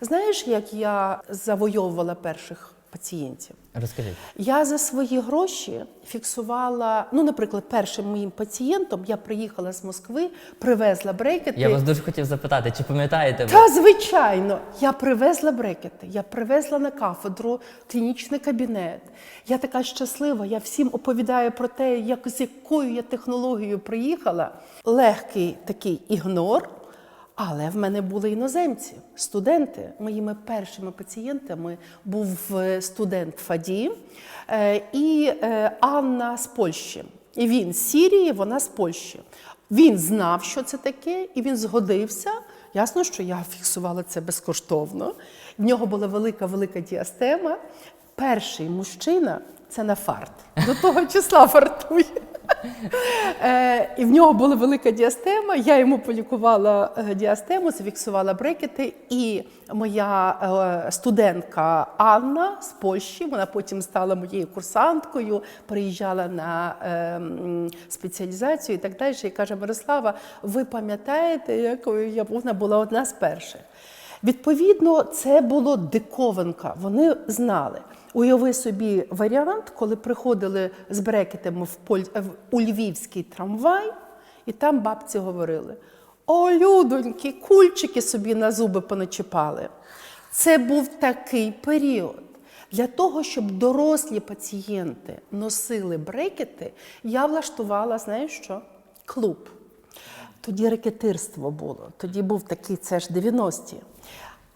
Знаєш, як я завойовувала перших пацієнтів? Розкажіть. Я за свої гроші фіксувала, ну, наприклад, першим моїм пацієнтом я приїхала з Москви, привезла брекети. Я вас дуже хотів запитати, чи пам'ятаєте ви? Та звичайно, я привезла брекети, я привезла на кафедру клінічний кабінет. Я така щаслива. Я всім оповідаю про те, як з якою я технологією приїхала. Легкий такий ігнор. Але в мене були іноземці, студенти. Моїми першими пацієнтами був е, студент Фаді е, і е, Анна з Польщі. І він з Сірії, вона з Польщі. Він знав, що це таке, і він згодився. Ясно, що я фіксувала це безкоштовно. В нього була велика велика діастема. Перший мужчина це на фарт. До того числа фартує. Е, і в нього була велика діастема. Я йому полікувала е, діастему, зафіксувала брекети. І моя е, студентка Анна з Польщі, вона потім стала моєю курсанткою, приїжджала на е, спеціалізацію і так далі. І каже: Мирослава, ви пам'ятаєте, як я була одна з перших. Відповідно, це було диковинка. Вони знали. Уяви собі варіант, коли приходили з брекетами в, Поль... у львівський трамвай, і там бабці говорили: О, людоньки, кульчики собі на зуби поначіпали. Це був такий період. Для того, щоб дорослі пацієнти носили брекети, я влаштувала, знаєш що? Клуб. Тоді рекетирство було. Тоді був такий, це ж 90-ті.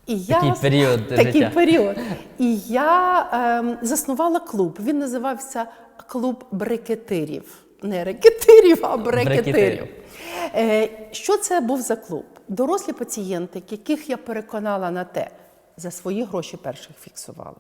І я, Такий період такий життя. період. І я ем, заснувала клуб. Він називався Клуб брекетирів. Не рекетирів, а брекетирів. Брекетирів. Е, що це був за клуб? Дорослі пацієнти, яких я переконала на те, за свої гроші перших фіксувала.